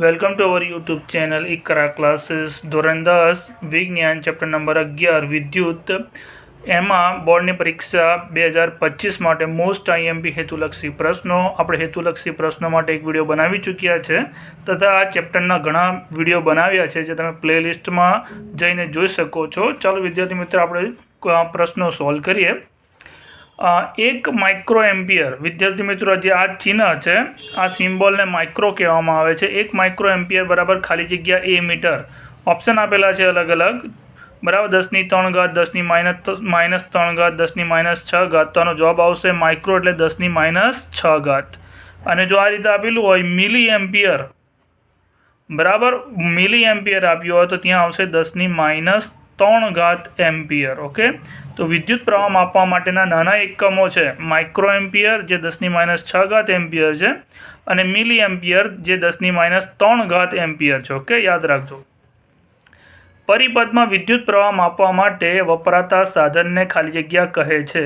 Welcome to our YouTube channel Iqra classes ધોરણ દસ વિજ્ઞાન ચેપ્ટર નંબર અગિયાર વિદ્યુત એમાં બોર્ડની પરીક્ષા બે હજાર પચીસ માટે મોસ્ટ આઈએમપી હેતુલક્ષી પ્રશ્નો. આપણે હેતુલક્ષી પ્રશ્નો માટે એક વીડિયો બનાવી ચૂક્યા છે. તથા આ ચેપ્ટરના ઘણા વીડિયો બનાવ્યા છે જે તમે પ્લેલિસ્ટમાં જઈને જોઈ શકો છો. ચાલો વિદ્યાર્થી મિત્રો, આપણે પ્રશ્નો સોલ્વ કરીએ. એક માઇક્રો એમ્પિયર વિદ્યાર્થી મિત્રો, જે આ ચિહ્ન છે, આ સિમ્બોલને માઇક્રો કહેવામાં આવે છે. એક માઇક્રો એમ્પિયર બરાબર ખાલી જગ્યા એ મીટર. ઓપ્શન આપેલા છે અલગ અલગ. બરાબર? દસની ત્રણ ઘાત, દસની માઇનસ માઇનસ ત્રણ ઘાત, દસની માઇનસ છ ઘાત. તો આનો જવાબ આવશે માઇક્રો એટલે દસની માઇનસ છ ઘાત. અને જો આ રીતે આપેલું હોય મિલી એમ્પિયર બરાબર? મિલી એમ્પિયર આપ્યું હોય તો ત્યાં આવશે દસની માઇનસ ત્રણ ઘાત એમ્પિયર, ઓકે? તો વિદ્યુત પ્રવાહ માપવા માટેના નાના એકમો છે. માઇક્રો એમ્પિયર જે દસની માઇનસ છ ઘાત એમ્પિયર છે અને મિલી એમ્પિયર જે દસની માઇનસ ત્રણ ઘાત એમ્પિયર છે, ઓકે? યાદ રાખજો. પરિપથમાં વિદ્યુત પ્રવાહ માપવા માટે વપરાતા સાધનને ખાલી જગ્યા કહે છે.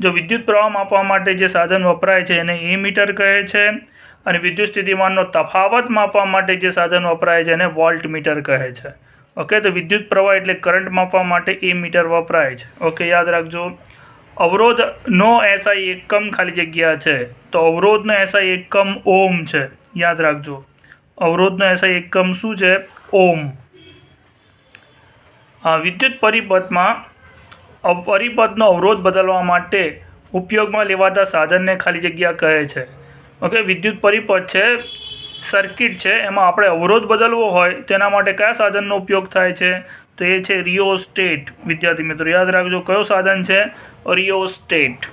જો વિદ્યુત પ્રવાહ માપવા માટે જે સાધન વપરાય છે એને ઈ મીટર કહે છે અને વિદ્યુત સ્થિતિમાનનો તફાવત માપવા માટે જે સાધન વપરાય છે એને વોલ્ટ મીટર કહે છે. ઓકે તો વિદ્યુત પ્રવાહ એટલે કરંટ માપવા માટે એ મીટર વપરાય છે. ઓકે યાદ રાખજો. અવરોધનો એસઆઈ એકમ ખાલી જગ્યા છે. તો અવરોધનો એસઆઈ એકમ ઓમ છે. યાદ રાખજો. અવરોધનો એસઆઈ એકમ શું છે? ઓમ વિદ્યુત પરિપથમાં પરિપથનો અવરોધ બદલવા માટે ઉપયોગમાં લેવાતા સાધનને ખાલી જગ્યા કહે છે. ઓકે વિદ્યુત પરિપથ છે સર્કિટ છે, એમાં આપણે અવરોધ બદલવો હોય, તેના માટે કયા સાધનનો ઉપયોગ થાય છે? તો એ છે રિયોસ્ટેટ વિદ્યાર્થી મિત્રો, યાદ રાખજો કયો સાધન છે? રિયોસ્ટેટ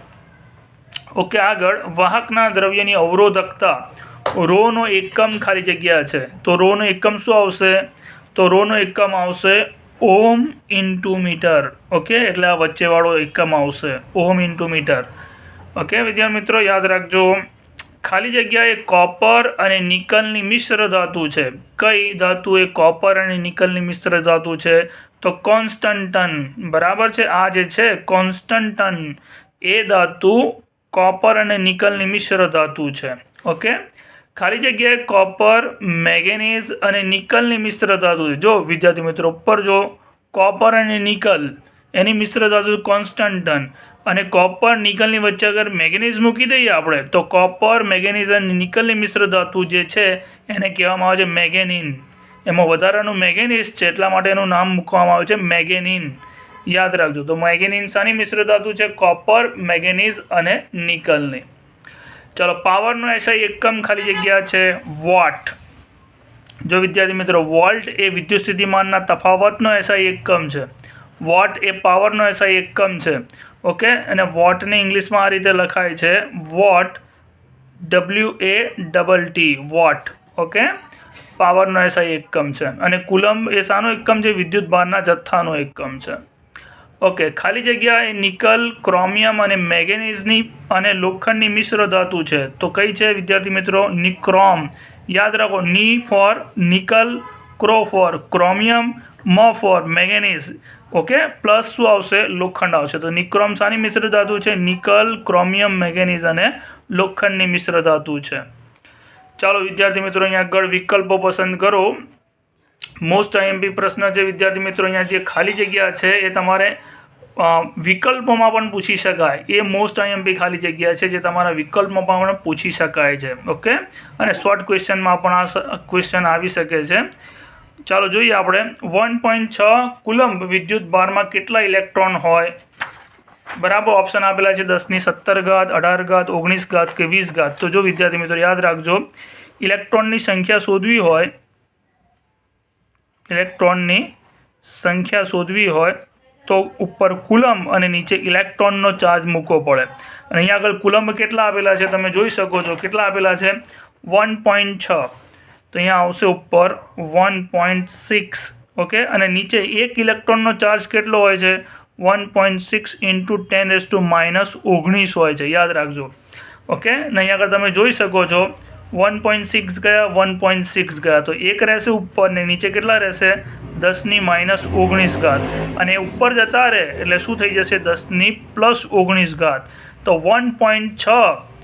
ઓકે આગળ વાહકના દ્રવ્યની અવરોધકતા. રોનો એકમ ખાલી જગ્યા છે. તો રોનો એકમ શું આવશે? તો રોનો એકમ આવશે ઓમ ઇન્ટુ મીટર. ઓકે એટલે આ વચ્ચેવાળો એકમ આવશે ઓમ ઇન્ટુ મીટર. ઓકે વિદ્યાર્થી મિત્રો, યાદ રાખજો. ખાલી જગ્યા એ કોપર અને નિકલની મિશ્ર ધાતુ છે. કઈ ધાતુ એ કોપર અને નિકલની મિશ્ર ધાતુ છે? તો કોન્સ્ટન્ટન. બરાબર છે? આ જે છે, કોન્સ્ટન્ટન, એ ધાતુ કોપર અને નિકલની મિશ્ર ધાતુ છે. ઓકે? ખાલી જગ્યાએ કોપર, મેગેનીઝ અને નિકલની મિશ્ર ધાતુ છે. જો, વિદ્યાર્થી મિત્રો, ઉપર જો કોપર અને નિકલ, એની મિશ્ર ધાતુ કોન્સ્ટન્ટન. અને કોપર નિકલની વચ્ચે અગર મેંગેનીઝ મૂકી દઈએ આપણે, તો કોપર મેંગેનીઝ અને નિકલની મિશ્ર ધાતુ જે છે, એને કહેવામાં આવે છે મેગેનિન એમાં વધારાનું મેંગેનીઝ છે, એટલા માટે એનું નામ મૂકવામાં આવે છે મેગેનિન યાદ રાખજો, તો મેગેનિન શાની મિશ્ર ધાતુ છે? કોપર મેગેનિઝ અને નિકલની. ચલો પાવરનો એસઆઈ એકમ ખાલી જગ્યા છે વોટ જો વિદ્યાર્થી મિત્રો વોલ્ટ એ વિદ્યુત સ્થિતિમાનના તફાવતનો એસઆઈ એકમ છે. વોટ એ પાવરનો એસઆઈ એકમ છે. ઓકે અને વોટને ઇંગ્લિશમાં આ રીતે લખાય છે watt W A double T watt okay પાવરનો એસઆઈ એકમ છે. અને કુલમ એ શાનો એકમ છે, વિદ્યુત ભારના જથ્થાનો એકમ છે. ઓકે ખાલી જગ્યા એ નિકલ, ક્રોમિયમ અને મેગેનીઝની અને લોખંડની મિશ્ર ધાતુ છે. તો કઈ છે, વિદ્યાર્થી મિત્રો? નિક્રોમ. યાદ રાખો, ની for nickel, crow for chromium, મ ફોર મેંગેનીઝ. ઓકે પ્લસ શું આવશે? લોખંડ આવશે. તો નિક્રોમ શાની મિશ્ર ધાતુ છે? નિકલ ક્રોમિયમ મેગેનિઝ અને લોખંડની મિશ્ર ધાતુ છે. ચાલો વિદ્યાર્થી મિત્રો, અહીંયા આગળ વિકલ્પો પસંદ કરો. મોસ્ટ આઈએમપી પ્રશ્ન છે, વિદ્યાર્થી મિત્રો, અહીંયા જે ખાલી જગ્યા છે એ તમારે વિકલ્પોમાં પણ પૂછી શકાય. એ મોસ્ટ આઈએમપી ખાલી જગ્યા છે જે તમારા વિકલ્પમાં પણ પૂછી શકાય છે. ઓકે અને શોર્ટ ક્વેશ્ચનમાં પણ આ ક્વેશ્ચન આવી શકે છે. ચાલો જોઈએ આપણે. વન પોઈન્ટ છ કુલંબ વિદ્યુત ભારમાં કેટલા ઇલેક્ટ્રોન હોય? બરાબર ઓપ્શન આપેલા છે દસની સત્તર ઘાત, અઢાર ઘાત, ઓગણીસ ઘાત કે વીસ ઘાત. તો જો વિદ્યાર્થી મિત્રો યાદ રાખજો, ઇલેક્ટ્રોનની સંખ્યા શોધવી હોય, ઇલેક્ટ્રોનની સંખ્યા શોધવી હોય, તો ઉપર કુલમ અને નીચે ઇલેક્ટ્રોનનો ચાર્જ મૂકવો પડે. અને અહીંયા આગળ કુલમ કેટલા આપેલા છે તમે જોઈ શકો છો. કેટલા આપેલા છે? વન પોઈન્ટ છ. તો અહીંયા આવશે ઉપર વન પોઈન્ટ સિક્સ, ઓકે? અને નીચે એક ઇલેક્ટ્રોનનો ચાર્જ કેટલો હોય છે? One point six into ten S to minus ઓગણીસ હોય છે. યાદ રાખજો. ઓકે? ને અહીંયા આગળ તમે જોઈ શકો છો, વન પોઈન્ટ સિક્સ ગયા, વન પોઈન્ટ સિક્સ ગયા. તો એક રહેશે ઉપર ને નીચે કેટલા રહેશે? દસની માઇનસ ઓગણીસ ઘાત. અને ઉપર જતા રહે એટલે શું થઈ જશે? દસની પ્લસ ઓગણીસ ઘાત. તો વન પોઈન્ટ છ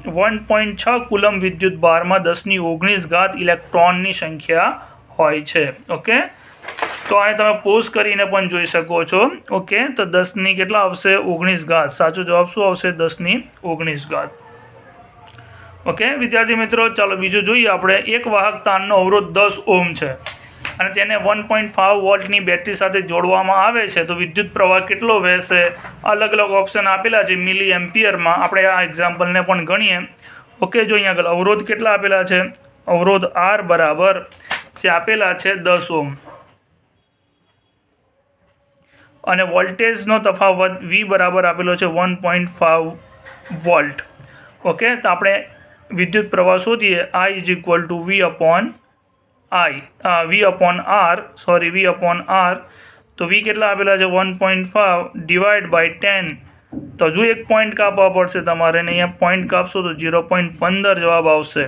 વન પોઈન્ટ છ કુલમ વિદ્યુત બારમાં દસની ઓગણીસ ઘાત ઇલેક્ટ્રોનની સંખ્યા હોય છે. ઓકે? તો અહીં તમે પોઝ કરીને પણ જોઈ શકો છો. ઓકે? તો દસની કેટલા આવશે? ઓગણીસ ઘાત. સાચો જવાબ શું આવશે? દસની ઓગણીસ ઘાત. ઓકે? વિદ્યાર્થી મિત્રો, ચાલો બીજું જોઈએ. આપણે એક વાહક તારનો અવરોધ દસ ઓમ છે. અને તેને વન પોઈન્ટ ફાઇવ વોલ્ટની બેટરી સાથે જોડવામાં આવે છે, તો વિદ્યુત પ્રવાહ કેટલો વહેશે? અલગ અલગ ઓપ્શન આપેલા છે મિલી એમ્પિયરમાં આપણે આ એક્ઝામ્પલને પણ ગણીએ. ઓકે જો અહીંયા આગળ અવરોધ કેટલા આપેલા છે? અવરોધ આર બરાબર જે આપેલા છે દસ ઓમ અને વોલ્ટેજનો તફાવત વી બરાબર આપેલો છે one point five volt okay તો આપણે વિદ્યુત પ્રવાહ શોધીએ. I is equal to V upon I V upon R sorry V upon R તો વી કેટલા આપેલા છે? One point five divide by ten તો હજુ એક પોઈન્ટ કાપવા પડશે તમારે ને અહીંયા પોઈન્ટ કાપશો તો ઝીરો પોઈન્ટ પંદર જવાબ આવશે.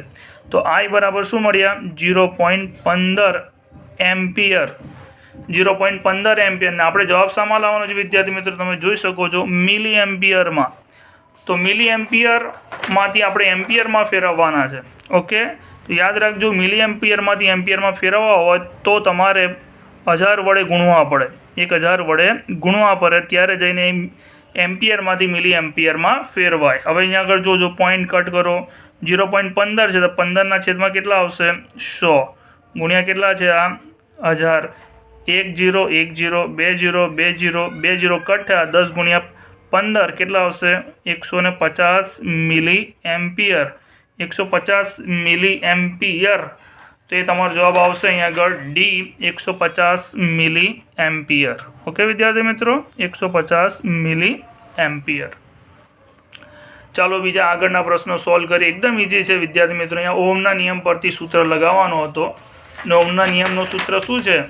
તો આઈ બરાબર શું મળ્યા? ઝીરો પોઈન્ટ પંદર એમ્પિયર. ઝીરો પોઈન્ટ પંદર એમ્પિયરને આપણે જવાબ શામાં લાવવાનો છે વિદ્યાર્થી મિત્રો, તમે જોઈ શકો છો મિલી એમ્પિયરમાં તો મિલી એમ્પિયરમાંથી આપણે એમ્પિયરમાં ફેરવવાના છે. ઓકે? તો યાદ રાખજો મિલી એમ્પિયરમાંથી એમ્પિયરમાં ફેરવવા હોય તો તમારે હજાર વડે ગુણવા પડે. એક હજાર વડે ગુણવા પડે ત્યારે જઈને એમ્પિયરમાંથી મિલી એમ્પિયરમાં ફેરવાય. હવે અહીંયા આગળ જોજો પોઈન્ટ કટ કરો ઝીરો પોઈન્ટ પંદર છે, તો પંદરના છેદમાં કેટલા આવશે? સો. ગુણ્યા કેટલા છે આ? હજાર. એક જીરો એક જીરો બે જીરો બે જીરો બે જીરો કટ થયા, દસ ગુણ્યા પંદર કેટલા આવશે? એકસો ને પચાસ મિલી એમ્પિયર. એકસો પચાસ મિલી એમ્પિયર. તો એ તમારો જવાબ આવશે અહીંયા આગળ ડી એકસો પચાસ મિલી એમ્પિયર. ઓકે વિદ્યાર્થી મિત્રો? એકસો પચાસ મિલી એમ્પિયર. ચાલો બીજા આગળના પ્રશ્નો સોલ્વ કરીએ. એકદમ ઇઝી છે વિદ્યાર્થી મિત્રો. અહીંયા ઓમના નિયમ પરથી સૂત્ર લગાવવાનો હતો. ને ઓમના નિયમનું સૂત્ર શું છે?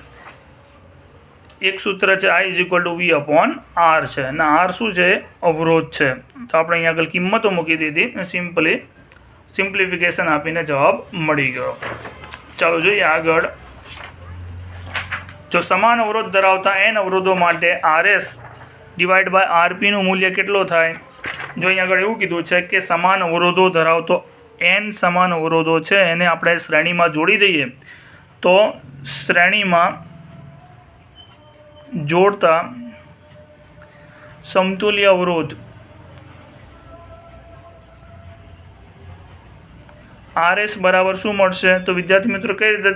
એક સૂત્ર છે I is equal to V upon R છે. અને આર શું છે? અવરોધ છે. તો આપણે અહીંયા આગળ કિંમતો મૂકી દીધી. સિમ્પલી સિમ્પ્લિફિકેશન આપીને જવાબ મળી ગયો. ચાલો જોઈએ આગળ. જો સમાન અવરોધ ધરાવતા એન અવરોધો માટે આરએસ ડિવાઈડ બાય આરપીનું મૂલ્ય કેટલો થાય? જો અહીંયા આગળ એવું કીધું છે કે સમાન અવરોધો ધરાવતો એન સમાન અવરોધો છે, એને આપણે શ્રેણીમાં જોડી દઈએ. તો શ્રેણીમાં જોડતા સમતુલ્ય અવરોધ. આર એસ બરાબર શું મળશે? તો વિદ્યાર્થી મિત્રો કઈ રીતે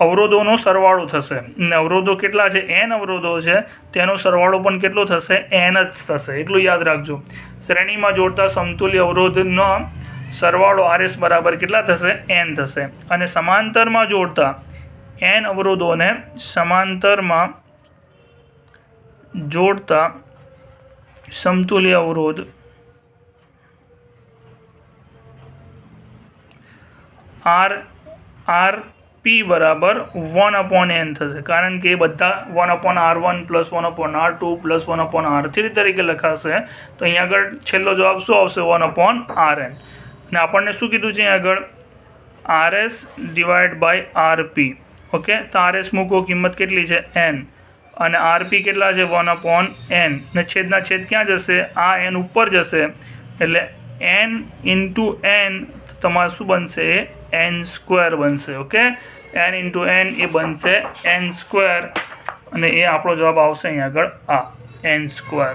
અવરોધોનો સરવાળો થશે? ને અવરોધો કેટલા છે? એન અવરોધો છે. તેનો સરવાળો પણ કેટલો થશે? એન જ થશે. એટલું યાદ રાખજો. શ્રેણીમાં જોડતા સમતુલ્ય અવરોધનો સરવાળો આર એસ બરાબર કેટલા થશે? એન થશે. અને સમાંતરમાં જોડતા એન અવરોધોને સમાંતરમાં જોડતા સમતુલ્ય અવરોધ આર આર પી બરાબર વન અપોન એન થશે કારણ કે બધા one upon R one plus one upon R two plus one upon R three તરીકે લખાશે તો અહીંયા આગળ છેલ્લો જવાબ શું આવશે વન અપોન આર એન અને આપણને શું કીધું છે અહીંયા આગળ R S divide by R P okay તો આર એસ મૂકો કિંમત કેટલી છે એન અને આરપી કેટલા છે? One upon N. ને છેદના છેદ ક્યાં જશે? આ એન ઉપર જશે. એટલે એન ઇન્ટુ એન તમારું શું બનશે? એ એન સ્ક્વેર બનશે, ઓકે? એન ઇન્ટુ એન એ બનશે એન સ્ક્વેર. અને એ આપણો જવાબ આવશે અહીં આગળ આ, એન સ્ક્વેર.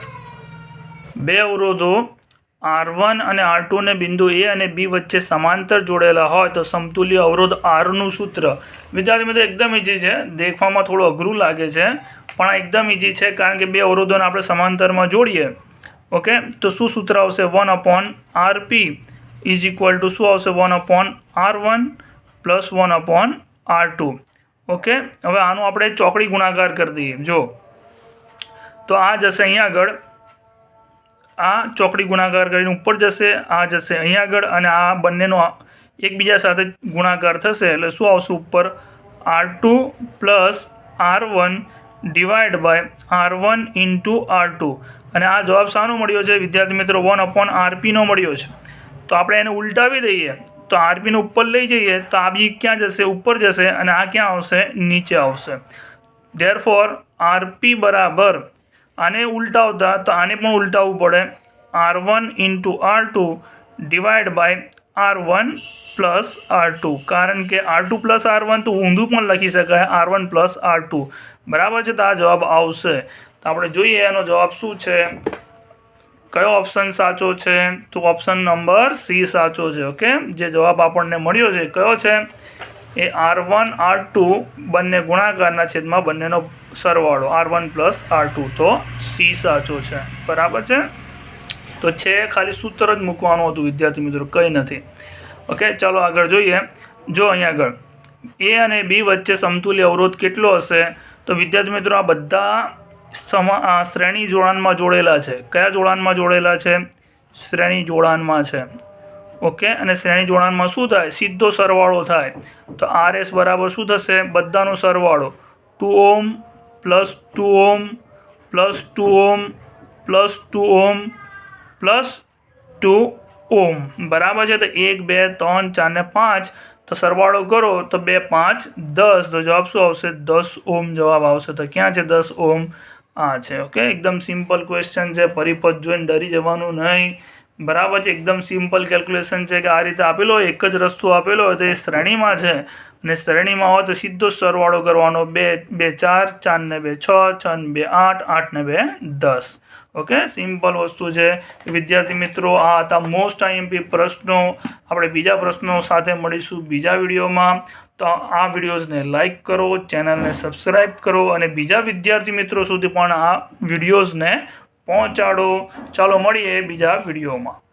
બે અવરોધો આર વન અને આર ટુને બિંદુ એ અને બી વચ્ચે સમાંતર જોડેલા હોય તો સમતુલ્ય અવરોધ આરનું સૂત્ર. વિદ્યાર્થી મિત્રો, એકદમ ઇઝી છે. દેખવામાં થોડું અઘરું લાગે છે, પણ આ એકદમ ઇઝી છે કારણ કે બે અવરોધોને આપણે સમાંતરમાં જોડીએ. ઓકે? તો શું સૂત્ર આવશે? One upon R P is equal to શું આવશે? One upon R one plus one upon R two. Okay? હવે આનું આપણે ચોકડી ગુણાકાર કરી દઈએ. જો. તો આ જશે અહીંયા આગળ. આ ચોકડી ગુણાકાર કરીને ઉપર જશે, આ જશે અહીં આગળ અને આ બંનેનો એકબીજા સાથે ગુણાકાર થશે. એટલે શું આવશે ઉપર? R two plus R one divide by R one into R two અને આ જવાબ શાનો મળ્યો છે? વિદ્યાર્થી મિત્રો વન અપોન આરપીનો મળ્યો છે. તો આપણે એને ઉલટાવી દઈએ. તો આરપીને ઉપર લઈ જઈએ, તો આ બી ક્યાં જશે? ઉપર જશે અને આ ક્યાં આવશે? નીચે આવશે. ધેર ફોર આરપી બરાબર આને ઉલટાવતા તો આને પણ ઉલટાવવું પડે. R one into R two divide by R one plus R two કારણ કે R two plus R one તો ઊંધું પણ લખી શકાય. R one plus R two બરાબર છે? તો આ જવાબ આવશે. તો આપણે જોઈએ એનો જવાબ શું છે? કયો ઓપ્શન સાચો છે? તો ઓપ્શન નંબર સી સાચો છે ઓકે જે જવાબ આપણને મળ્યો છે કયો છે? એ આર વન આર ટુ બંને ગુણાકારના છેદમાં બંનેનો સરવાળો. R one plus R two તો સી સાચો છે. બરાબર છે? તો છે ખાલી સૂત્ર જ મૂકવાનું હતું, વિદ્યાર્થી મિત્રો, કંઈ નથી. ઓકે, ચાલો આગળ જોઈએ. જો અહીંયા આગળ. એ અને બી વચ્ચે સમતુલ્ય અવરોધ કેટલો હશે? તો વિદ્યાર્થી મિત્રો, આ બધા સમા શ્રેણી જોડાણમાં જોડેલા છે. કયા જોડાણમાં જોડેલા છે? શ્રેણી જોડાણમાં છે. ઓકે? અને શ્રેણી જોડાણમાં શું થાય? સીધો સરવાળો થાય. તો આર એસ બરાબર શું થશે? બધાનો સરવાળો. Two ohm plus two ohm plus two ohm plus two ohm plus two ohm બરાબર છે? તો એક, બે, ત્રણ, ચાર ને પાંચ. તો સરવાળો કરો, તો બે, પાંચ, દસ. તો જવાબ શું આવશે? દસ ઓમ જવાબ આવશે. તો ક્યાં છે દસ ઓમ આ છે. ઓકે? એકદમ સિમ્પલ ક્વેશ્ચન છે. પરિપથ જોઈને ડરી જવાનું નહીં. બરાબર છે, એકદમ સિમ્પલ કેલ્ક્યુલેશન છે કે આ રીતે આપેલો એક જ રસ્તો આપેલો હોય તો એ શ્રેણીમાં છે. અને શ્રેણીમાં હોય તો સીધો સરવાળો કરવાનો, બે બે, ચાર ચાર ને બે, છ છ ને બે, આઠ આઠ ને બે, દસ. ઓકે સિમ્પલ વસ્તુ છે. વિદ્યાર્થી મિત્રો, આ હતા મોસ્ટ આઈએમપી પ્રશ્નો. આપણે બીજા પ્રશ્નો સાથે મળીશું બીજા વિડીયોમાં. તો આ વિડીયોઝને લાઈક કરો, ચેનલને સબસ્ક્રાઈબ કરો અને બીજા વિદ્યાર્થી મિત્રો સુધી પણ આ વિડીયોઝને પહોંચાડો. ચાલો મળીએ બીજા વિડીયોમાં.